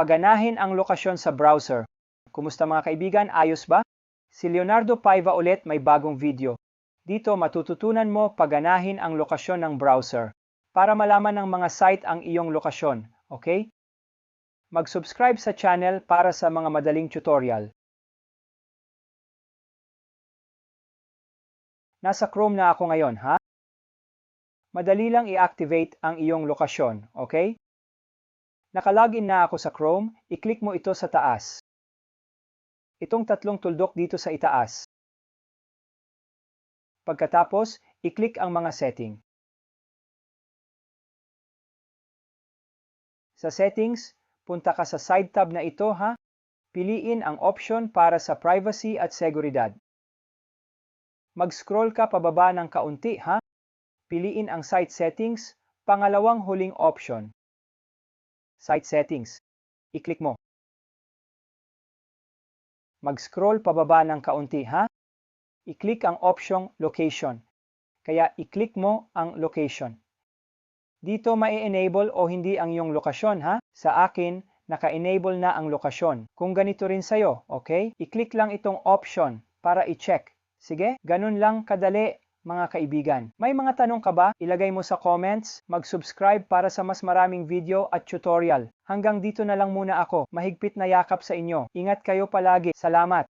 Paganahin ang lokasyon sa browser. Kumusta mga kaibigan, ayos ba? Si Leonardo Paiva ulit may bagong video. Dito matututunan mo paganahin ang lokasyon ng browser para malaman ng mga site ang iyong lokasyon, okay? Mag-subscribe sa channel para sa mga madaling tutorial. Nasa Chrome na ako ngayon, ha? Madali lang i-activate ang iyong lokasyon, okay? Nakalogin na ako sa Chrome, i-click mo ito sa taas. Itong tatlong tuldok dito sa itaas. Pagkatapos, i-click ang mga setting. Sa settings, punta ka sa side tab na ito ha. Piliin ang option para sa privacy at seguridad. Mag-scroll ka pababa ng kaunti ha. Piliin ang site settings, pangalawang huling option. Site settings. I-click mo. Mag-scroll pababa ng kaunti ha. I-click ang opsyong location. Kaya i-click mo ang location. Dito mai-enable o hindi ang iyong lokasyon ha. Sa akin, naka-enable na ang lokasyon. Kung ganito rin sa'yo, okay? I-click lang itong option para i-check. Sige, ganun lang kadali mga kaibigan. May mga tanong ka ba? Ilagay mo sa comments, mag-subscribe para sa mas maraming video at tutorial. Hanggang dito na lang muna ako. Mahigpit na yakap sa inyo. Ingat kayo palagi. Salamat!